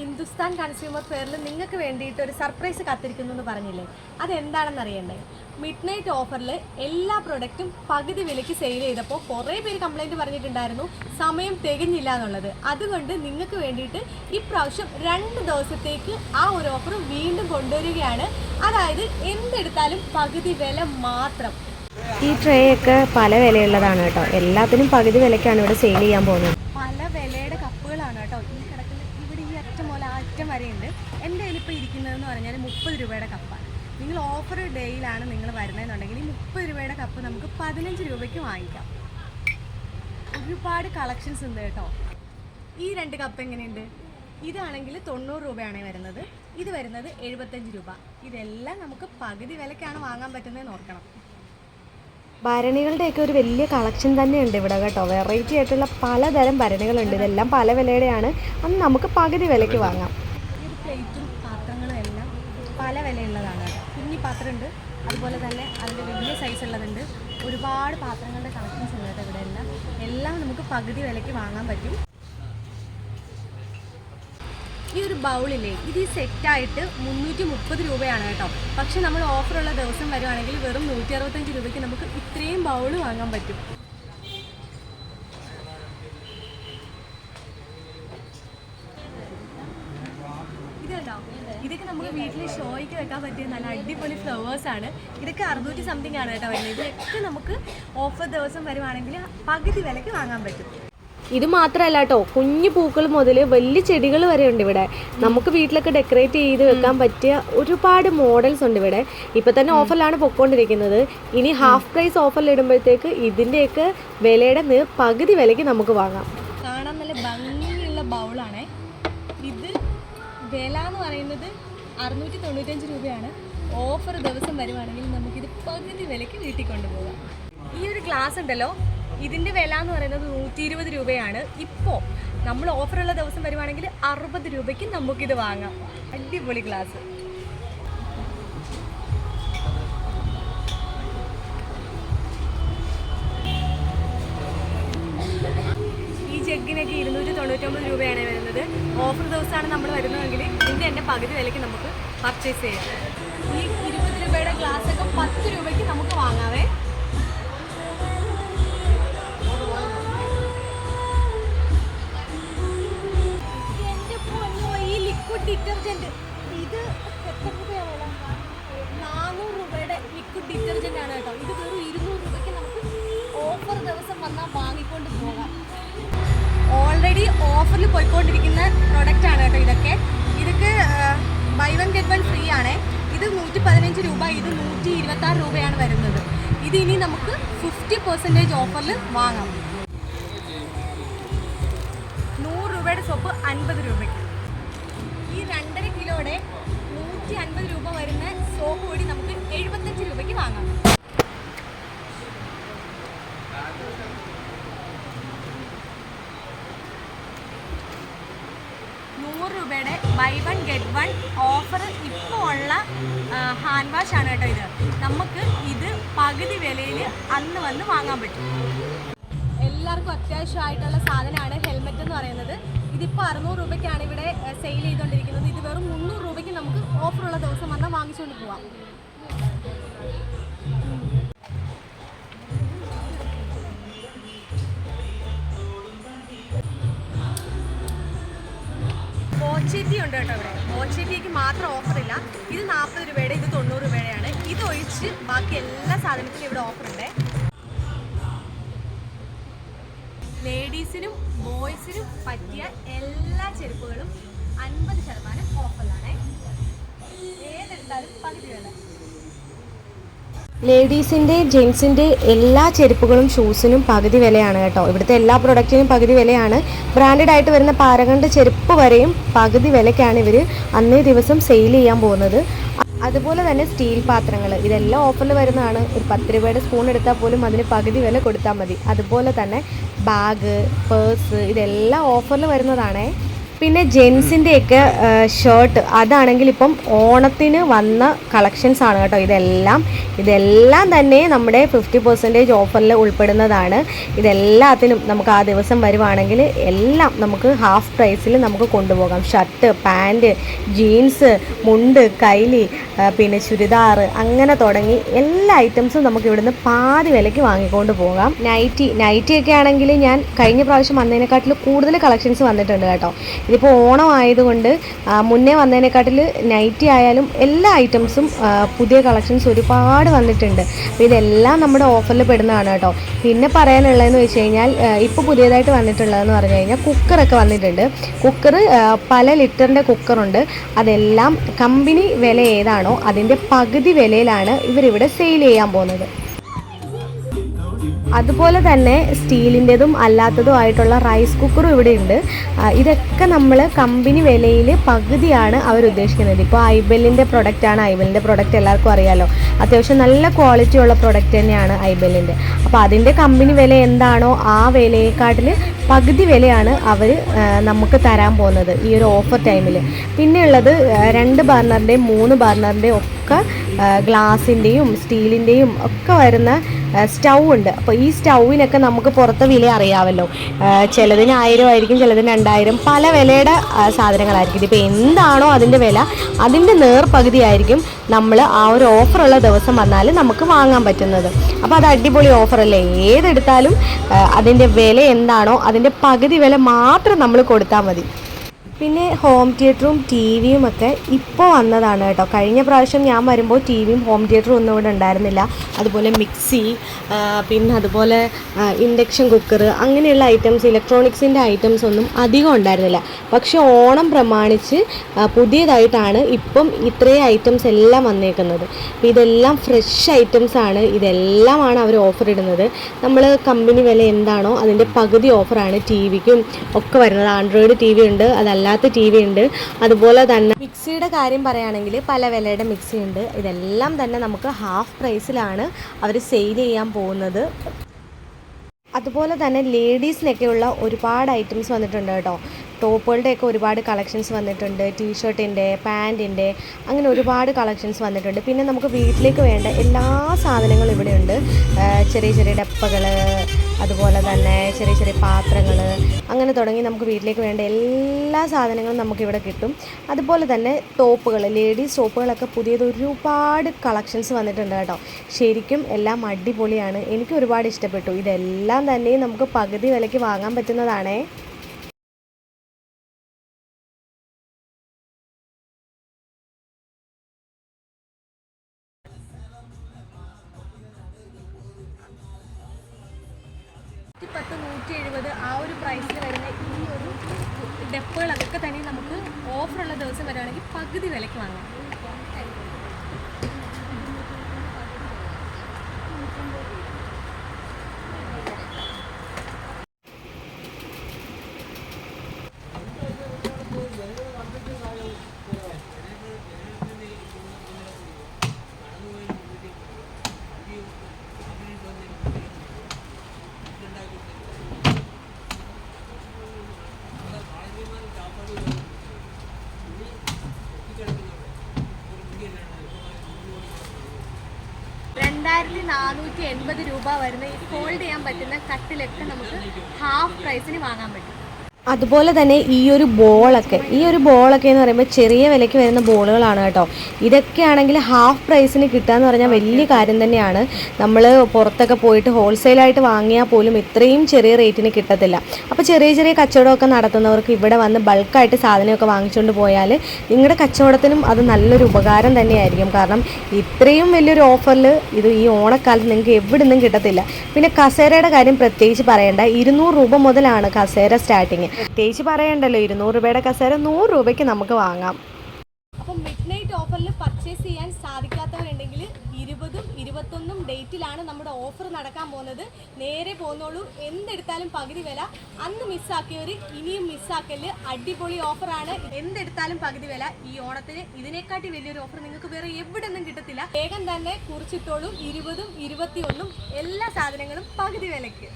Hindustan consumer ഫെയറിൽ നിങ്ങൾക്ക് വേണ്ടിയിട്ട് ഒരു സർപ്രൈസ് കാത്തിരിക്കുന്നു എന്ന് പറഞ്ഞില്ലേ? അതെന്താണെന്ന് അറിയണ്ടേ? മിഡ് നൈറ്റ് ഓഫറിൽ എല്ലാ പ്രൊഡക്റ്റും പകുതി വിലയ്ക്ക് സെയിൽ ചെയ്തപ്പോൾ കുറേ പേര് കംപ്ലൈന്റ് പറഞ്ഞിട്ടുണ്ടായിരുന്നു. സമയം തികഞ്ഞില്ല എന്നുള്ളത്. അതുകൊണ്ട് നിങ്ങൾക്ക് വേണ്ടിയിട്ട് ഇപ്രാവശ്യം രണ്ട് ദിവസത്തേക്ക് ആ ഒരു ഓഫർ വീണ്ടും കൊണ്ടുവരികയാണ്. അതായത് എന്തെടുത്താലും പകുതി വില മാത്രം. ഈ ട്രേ ഒക്കെ പല വിലയുള്ളതാണ് കേട്ടോ. എല്ലാത്തിനും പകുതി വിലയ്ക്കാണ് ഇവിടെ സെയിൽ ചെയ്യാൻ പോകുന്നത് പല വിലയുടെ കപ്പുകളാണ് കേട്ടോ ഈ കിടക്കുന്ന ഇവിടെ ഈ അറ്റം അറ്റം വരെയുണ്ട്. എന്റെ കയ്യിൽ ഇപ്പോൾ ഇരിക്കുന്നതെന്ന് പറഞ്ഞാൽ മുപ്പത് രൂപയുടെ കപ്പാണ് നിങ്ങൾ ഓഫർ ഡേയിലാണ് നിങ്ങൾ വരുന്നതെന്നുണ്ടെങ്കിൽ ഈ മുപ്പത് രൂപയുടെ കപ്പ് നമുക്ക് പതിനഞ്ച് രൂപയ്ക്ക് വാങ്ങിക്കാം. ഒരുപാട് കളക്ഷൻസ് ഉണ്ട് കേട്ടോ. ഈ രണ്ട് കപ്പ് എങ്ങനെയുണ്ട്? ഇതാണെങ്കിൽ തൊണ്ണൂറ് രൂപയാണ് വരുന്നത്. ഇത് വരുന്നത് എഴുപത്തഞ്ച് രൂപ. ഇതെല്ലാം നമുക്ക് പകുതി വിലക്കാണ് വാങ്ങാൻ പറ്റുന്നത് ഓർക്കണം. ഭരണികളുടെയൊക്കെ ഒരു വലിയ കളക്ഷൻ തന്നെയുണ്ട് ഇവിടെ കേട്ടോ. വെറൈറ്റി ആയിട്ടുള്ള പലതരം ഭരണികളുണ്ട്. ഇതെല്ലാം പല വിലയുടെയാണ്. അന്ന് നമുക്ക് പകുതി വിലയ്ക്ക് വാങ്ങാം ഈ ഒരു പ്ലേറ്റും പാത്രങ്ങളും എല്ലാം പല വിലയുള്ളതാണ് കുഞ്ഞി പാത്രമുണ്ട്. അതുപോലെ തന്നെ അതിന്റെ വലിയ സൈസ് ഉള്ളതുണ്ട്. ഒരുപാട് പാത്രങ്ങളുടെ കളക്ഷൻസ് ഉണ്ട് ഇവിടെ എല്ലാം. എല്ലാം നമുക്ക് പകുതി വിലയ്ക്ക് വാങ്ങാൻ പറ്റും. ഈ ഒരു ബൗളില്ലേ ഇത് ഈ സെറ്റായിട്ട് മുന്നൂറ്റി മുപ്പത് രൂപയാണ് കേട്ടോ. പക്ഷെ നമ്മൾ ഓഫറുള്ള ദിവസം വരുവാണെങ്കിൽ വെറും നൂറ്റി അറുപത്തഞ്ച് രൂപയ്ക്ക് നമുക്ക് ഇത്രയും ബൗൾ വാങ്ങാൻ പറ്റും. ഇതുണ്ടോ ഇതൊക്കെ നമുക്ക് വീട്ടിൽ ഷോയ്ക്ക് വെക്കാൻ പറ്റിയ നല്ല അടിപൊളി ഫ്ലവേഴ്സ് ആണ്. ഇതൊക്കെ അറുന്നൂറ്റി സംതിങ് ആണ് കേട്ടോ വരുന്നത്. ഇതൊക്കെ നമുക്ക് ഓഫർ ദിവസം വരുവാണെങ്കിൽ പകുതി വിലയ്ക്ക് വാങ്ങാൻ പറ്റും. ഇത് മാത്രമല്ല കേട്ടോ കുഞ്ഞു പൂക്കൾ മുതൽ വലിയ ചെടികൾ വരെ ഉണ്ട് ഇവിടെ. നമുക്ക് വീട്ടിലൊക്കെ ഡെക്കറേറ്റ് ചെയ്ത് വെക്കാൻ പറ്റിയ ഒരുപാട് മോഡൽസ് ഉണ്ട് ഇവിടെ. ഇപ്പൊ തന്നെ ഓഫറിലാണ് പൊക്കോണ്ടിരിക്കുന്നത്. ഇനി ഹാഫ് പ്രൈസ് ഓഫറിൽ ഇടുമ്പോഴത്തേക്ക് ഇതിന്റെയൊക്കെ വിലയുടെ പകുതി വിലയ്ക്ക് നമുക്ക് വാങ്ങാം. കാണാൻ നല്ല ഭംഗിയുള്ള ബൗളാണേ വില എന്ന് പറയുന്നത് അറുന്നൂറ്റി തൊണ്ണൂറ്റഞ്ച് രൂപയാണ്. ഓഫർ ദിവസം വരുവാണെങ്കിൽ നമുക്കിത് പകുതി വിലയ്ക്ക് വീട്ടിൽ കൊണ്ടുപോകാം ഈ ഒരു ഗ്ലാസ് ഉണ്ടല്ലോ ഇതിന്റെ വില എന്ന് പറയുന്നത് നൂറ്റി ഇരുപത് രൂപയാണ്. ഇപ്പോൾ നമ്മൾ ഓഫറുള്ള ദിവസം വരുവാണെങ്കിൽ അറുപത് രൂപയ്ക്ക് നമുക്കിത് വാങ്ങാം. അടിപൊളി ഗ്ലാസ് ഈ ജഗ്ഗിനൊക്കെ ഇരുന്നൂറ്റി തൊണ്ണൂറ്റൊമ്പത് രൂപയാണ് വരുന്നത്. ഓഫർ ദിവസമാണ് നമ്മൾ വരുന്നതെങ്കിൽ ഇതിന്റെ തന്നെ പകുതി വിലയ്ക്ക് നമുക്ക് പർച്ചേസ് ചെയ്യാം. ഈ ഇരുപത് രൂപയുടെ ഗ്ലാസ്സൊക്കെ പത്ത് രൂപയ്ക്ക് നമുക്ക് വാങ്ങാവേ. പോയിക്കൊണ്ടിരിക്കുന്ന പ്രോഡക്റ്റ് ആണ് കേട്ടോ ഇതൊക്കെ. ഇതൊക്കെ buy one get one free ആണ്. ഇത് നൂറ്റി പതിനഞ്ച് രൂപ ഇത് നൂറ്റി ഇരുപത്തി ആറ് രൂപയാണ് വരുന്നത്. ഇത് ഇനി നമുക്ക് ഫിഫ്റ്റി പെർസെന്റേജ് ഓഫറിൽ വാങ്ങാം. നൂറ് രൂപയുടെ സോപ്പ് അൻപത് രൂപയ്ക്ക്. ഈ രണ്ടര കിലോയുടെ നൂറ്റി അൻപത് രൂപ വരുന്ന സോപ്പ് കൂടി നമുക്ക് എഴുപത്തഞ്ച് രൂപയ്ക്ക് വാങ്ങാം നൂറ് രൂപയുടെ buy one get one offer ഇപ്പോൾ ഉള്ള ഹാൻഡ് വാഷ് ആണ് കേട്ടോ ഇത്. നമുക്ക് ഇത് പകുതി വിലയിൽ അന്ന് വന്ന് വാങ്ങാൻ പറ്റും. എല്ലാവർക്കും അത്യാവശ്യമായിട്ടുള്ള സാധനമാണ് ഹെൽമെറ്റ് എന്ന് പറയുന്നത്. ഇതിപ്പോൾ അറുന്നൂറ് രൂപയ്ക്കാണ് ഇവിടെ സെയിൽ ചെയ്തുകൊണ്ടിരിക്കുന്നത് ഇത് വെറും മുന്നൂറ് രൂപയ്ക്ക് നമുക്ക് ഓഫറുള്ള ദിവസം വന്നാൽ വാങ്ങിച്ചുകൊണ്ട് പോവാം. ഓച്ചേറ്റി ഉണ്ട് കേട്ടോ ഇവിടെ. ഓച്ചേറ്റിക്ക് മാത്രം ഓഫർ ഇല്ല. ഇത് നാൽപ്പത് രൂപയുടെ ഇത് തൊണ്ണൂറ് രൂപയാണ് ഇത് ഒഴിച്ച് ബാക്കി എല്ലാ സാധനത്തിനും ഇവിടെ ഓഫർ ഉണ്ട്. ലേഡീസിനും ബോയ്സിനും പറ്റിയ എല്ലാ ചെരുപ്പുകളും അൻപത് ശതമാനം ഓഫറിലാണ് ഏതെടുത്താലും പകുതി വില ലേഡീസിന്റെ ജെൻസിന്റെ എല്ലാ ചെരുപ്പുകളും ഷൂസിനും പകുതി വിലയാണ് കേട്ടോ. ഇവിടുത്തെ എല്ലാ പ്രൊഡക്റ്റിനും പകുതി വിലയാണ്. ബ്രാൻഡഡ് ആയിട്ട് വരുന്ന പാരകളുടെ ചെരുപ്പ് വരെയും പകുതി വിലയ്ക്കാണ് ഇവർ അന്നേ ദിവസം സെയിൽ ചെയ്യാൻ പോകുന്നത്. അതുപോലെ തന്നെ സ്റ്റീൽ പാത്രങ്ങൾ ഇതെല്ലാം ഓഫറിൽ വരുന്നതാണ്. ഒരു പത്ത് രൂപയുടെ സ്പൂൺ എടുത്താൽ പോലും അതിന് പകുതി വില കൊടുത്താൽ മതി. അതുപോലെ തന്നെ ബാഗ് പേഴ്സ് ഇതെല്ലാം ഓഫറിൽ വരുന്നതാണേ. പിന്നെ ജെൻസിന്റെയൊക്കെ ഷർട്ട് അതാണെങ്കിൽ ഇപ്പം ഓണത്തിന് വന്ന കളക്ഷൻസ് ആണ് കേട്ടോ ഇതെല്ലാം. ഇതെല്ലാം തന്നെ നമ്മുടെ ഫിഫ്റ്റി പെർസെന്റേജ് ഓഫറിൽ ഉൾപ്പെടുന്നതാണ്. ഇതെല്ലാത്തിനും നമുക്ക് ആ ദിവസം വരുവാണെങ്കിൽ എല്ലാം നമുക്ക് ഹാഫ് പ്രൈസിൽ നമുക്ക് കൊണ്ടുപോകാം. ഷർട്ട് പാന്റ് ജീൻസ് മുണ്ട് കൈലി പിന്നെ ചുരിദാർ അങ്ങനെ തുടങ്ങി എല്ലാ ഐറ്റംസും നമുക്ക് ഇവിടുന്ന് പാതി വിലയ്ക്ക് വാങ്ങിക്കൊണ്ട് പോകാം. നൈറ്റി നൈറ്റി ഒക്കെ ആണെങ്കിൽ ഞാൻ കഴിഞ്ഞ പ്രാവശ്യം വന്നതിനെക്കാട്ടിൽ കൂടുതൽ കളക്ഷൻസ് വന്നിട്ടുണ്ട് കേട്ടോ. ഇതിപ്പോൾ ഓണം ആയതുകൊണ്ട് മുന്നേ വന്നതിനെക്കാട്ടിൽ നൈറ്റി ആയാലും എല്ലാ ഐറ്റംസും പുതിയ കളക്ഷൻസ് ഒരുപാട് വന്നിട്ടുണ്ട്. അപ്പോൾ ഇതെല്ലാം നമ്മുടെ ഓഫറിൽ പെടുന്നതാണ് കേട്ടോ. പിന്നെ പറയാനുള്ളതെന്ന് വെച്ച് കഴിഞ്ഞാൽ ഇപ്പോൾ പുതിയതായിട്ട് വന്നിട്ടുള്ളതെന്ന് പറഞ്ഞു കഴിഞ്ഞാൽ കുക്കറൊക്കെ വന്നിട്ടുണ്ട്. കുക്കർ പല ലിറ്ററിന്റെ കുക്കറുണ്ട് അതെല്ലാം കമ്പനി വില ഏതാണോ അതിന്റെ പകുതി വിലയിലാണ് ഇവരിവിടെ സെയിൽ ചെയ്യാൻ പോകുന്നത്. അതുപോലെ തന്നെ സ്റ്റീലിന്റെതും അല്ലാത്തതും ആയിട്ടുള്ള റൈസ് കുക്കറും ഇവിടെ ഉണ്ട് ഇതൊക്കെ നമ്മൾ കമ്പനി വിലയിൽ പകുതിയാണ് അവർ ഉദ്ദേശിക്കുന്നത്. ഇപ്പോൾ ഐബെല്ലിന്റെ ആണ്. ഐബെല്ലിന്റെ പ്രൊഡക്റ്റ് എല്ലാവർക്കും അറിയാലോ. അത്യാവശ്യം നല്ല ക്വാളിറ്റി ഉള്ള പ്രൊഡക്റ്റ് തന്നെയാണ് ഐബെല്ലിന്റെ അപ്പോൾ അതിന്റെ കമ്പനി വില എന്താണോ ആ വിലയെക്കാട്ടിൽ പകുതി വിലയാണ് അവർ നമുക്ക് തരാൻ പോകുന്നത് ഈ ഒരു ഓഫർ ടൈമിൽ പിന്നെയുള്ളത് രണ്ട് ബർണറിന്റെയും മൂന്ന് ബർണറിന്റെയും ഒക്കെ ഗ്ലാസിന്റെയും സ്റ്റീലിന്റെയും ഒക്കെ വരുന്ന സ്റ്റൗ ഉണ്ട്. അപ്പോൾ ഈ സ്റ്റൗവിനൊക്കെ നമുക്ക് പുറത്ത് വില അറിയാമല്ലോ ചിലതിന് ആയിരം ആയിരിക്കും ചിലതിന് രണ്ടായിരം. പല വിലയുടെ സാധനങ്ങളായിരിക്കും. ഇതിപ്പോൾ എന്താണോ അതിന്റെ വില അതിന്റെ നേർപകുതി ആയിരിക്കും നമ്മൾ ആ ഒരു ഓഫറുള്ള ദിവസം വന്നാൽ നമുക്ക് വാങ്ങാൻ പറ്റുന്നത്. അപ്പോൾ അത് അടിപൊളി ഓഫറല്ലേ ഏതെടുത്താലും അതിന്റെ വില എന്താണോ അതിന്റെ പകുതി വില മാത്രം നമ്മൾ കൊടുത്താൽ മതി. പിന്നെ ഹോം തിയേറ്ററും ടി വിയും ഒക്കെ ഇപ്പോൾ വന്നതാണ് കേട്ടോ. കഴിഞ്ഞ പ്രാവശ്യം ഞാൻ വരുമ്പോൾ ടി വിയും ഹോം തിയേറ്ററും ഒന്നും ഇവിടെ ഉണ്ടായിരുന്നില്ല. അതുപോലെ മിക്സി പിന്നെ അതുപോലെ ഇൻഡക്ഷൻ കുക്കർ അങ്ങനെയുള്ള ഐറ്റംസ് ഇലക്ട്രോണിക്സിന്റെ ഐറ്റംസ് ഒന്നും അധികം ഉണ്ടായിരുന്നില്ല. പക്ഷേ ഓണം പ്രമാണിച്ച് പുതിയതായിട്ടാണ് ഇപ്പം ഇത്രയും ഐറ്റംസ് എല്ലാം വന്നേക്കുന്നത്. ഇതെല്ലാം ഫ്രഷ് ഐറ്റംസ് ആണ്. ഇതെല്ലാമാണ് അവർ ഓഫർ ഇടുന്നത്. നമ്മൾ കമ്പനി വില എന്താണോ അതിന്റെ പകുതി ഓഫറാണ് ടി വിക്കും ഒക്കെ വരുന്നത്. ആൻഡ്രോയിഡ് ടി വി ഉണ്ട് അതല്ലാത്ത ടി വി ഉണ്ട് അതുപോലെ തന്നെ മിക്സിയുടെ കാര്യം പറയുകയാണെങ്കിൽ പല വിലയുടെ മിക്സി ഉണ്ട് ഇതെല്ലാം തന്നെ നമുക്ക് ഹാഫ് പ്രൈസിലാണ് അവർ സെയിൽ ചെയ്യാൻ പോകുന്നത്. അതുപോലെ തന്നെ ലേഡീസിനൊക്കെയുള്ള ഒരുപാട് ഐറ്റംസ് വന്നിട്ടുണ്ട് കേട്ടോ. ടോപ്പുകളുടെയൊക്കെ ഒരുപാട് കളക്ഷൻസ് വന്നിട്ടുണ്ട്. ടീഷർട്ടിന്റെ പാന്റിന്റെ അങ്ങനെ ഒരുപാട് കളക്ഷൻസ് വന്നിട്ടുണ്ട്. പിന്നെ നമുക്ക് വീട്ടിലേക്ക് വേണ്ട എല്ലാ സാധനങ്ങളും ഇവിടെയുണ്ട്. ചെറിയ ചെറിയ ഡപ്പകൾ അതുപോലെ തന്നെ ചെറിയ ചെറിയ പാത്രങ്ങൾ അങ്ങനെ തുടങ്ങി നമുക്ക് വീട്ടിലേക്ക് വേണ്ട എല്ലാ സാധനങ്ങളും നമുക്കിവിടെ കിട്ടും. അതുപോലെ തന്നെ ടോപ്പുകൾ ലേഡീസ് ടോപ്പുകളൊക്കെ പുതിയത് ഒരുപാട് കളക്ഷൻസ് വന്നിട്ടുണ്ട് കേട്ടോ. ശരിക്കും എല്ലാം അടിപൊളിയാണ്. എനിക്ക് ഒരുപാട് ഇഷ്ടപ്പെട്ടു. ഇതെല്ലാം തന്നെ നമുക്ക് പകുതി വിലയ്ക്ക് വാങ്ങാൻ പറ്റുന്നതാണേ. പത്ത് നൂറ്റി എഴുപത് ആ ഒരു പ്രൈസിൽ വരുന്ന ഈ ഒരു ഡെപ്പുകൾ അതൊക്കെ തന്നെ നമുക്ക് ഓഫറുള്ള ദിവസം വരികയാണെങ്കിൽ പകുതി വിലയ്ക്ക് വാങ്ങാം. നാനൂറ്റി എൺപത് രൂപ വരുന്ന ഈ ഫോൾഡ് ചെയ്യാൻ പറ്റുന്ന കട്ടിലൊക്കെ നമുക്ക് ഹാഫ് പ്രൈസിന് വാങ്ങാൻ പറ്റും. അതുപോലെ തന്നെ ഈ ഒരു ബോളൊക്കെ ഈ ഒരു ബോളൊക്കെ എന്ന് പറയുമ്പോൾ ചെറിയ വിലയ്ക്ക് വരുന്ന ബോളുകളാണ് കേട്ടോ. ഇതൊക്കെ ആണെങ്കിൽ ഹാഫ് പ്രൈസിന് കിട്ടുക എന്ന് പറഞ്ഞാൽ വലിയ കാര്യം തന്നെയാണ്. നമ്മൾ പുറത്തൊക്കെ പോയിട്ട് ഹോൾസെയിലായിട്ട് വാങ്ങിയാൽ പോലും ഇത്രയും ചെറിയ റേറ്റിന് കിട്ടത്തില്ല. അപ്പോൾ ചെറിയ ചെറിയ കച്ചവടമൊക്കെ നടത്തുന്നവർക്ക് ഇവിടെ വന്ന് ബൾക്കായിട്ട് സാധനമൊക്കെ വാങ്ങിച്ചുകൊണ്ട് പോയാൽ നിങ്ങളുടെ കച്ചവടത്തിനും അത് നല്ലൊരു ഉപകാരം തന്നെയായിരിക്കും. കാരണം ഇത്രയും വലിയൊരു ഓഫറിൽ ഇത് ഈ ഓണക്കാലത്ത് നിങ്ങൾക്ക് എവിടെ നിന്നും കിട്ടത്തില്ല. പിന്നെ കസേരയുടെ കാര്യം പ്രത്യേകിച്ച് പറയേണ്ട. ഇരുന്നൂറ് രൂപ മുതലാണ് കസേര സ്റ്റാർട്ടിങ് പ്രത്യേകിച്ച് പറയണ്ടല്ലോ ഇരുന്നൂറ് രൂപയുടെ കസേര നൂറ് രൂപയ്ക്ക് നമുക്ക് വാങ്ങാം. അപ്പം മിഡ് നൈറ്റ് ഓഫറിൽ പർച്ചേസ് ചെയ്യാൻ സാധിക്കാത്തവരുണ്ടെങ്കിൽ ഇരുപതും ഇരുപത്തൊന്നും ഡേറ്റിലാണ് നമ്മുടെ ഓഫർ നടക്കാൻ പോകുന്നത്. നേരെ പോന്നോളൂ. എന്തെടുത്താലും പകുതി വില. അന്ന് മിസ്സാക്കിയവർ ഇനിയും മിസ്സാക്കൽ അടിപൊളി ഓഫറാണ് എന്തെടുത്താലും പകുതി വില. ഈ ഓണത്തിന് ഇതിനെക്കാട്ടി വലിയൊരു ഓഫർ നിങ്ങൾക്ക് വേറെ എവിടെ നിന്നും കിട്ടത്തില്ല. വേഗം തന്നെ കുറിച്ചിട്ടോളും. ഇരുപതും ഇരുപത്തിയൊന്നും എല്ലാ സാധനങ്ങളും പകുതി വിലയ്ക്ക്.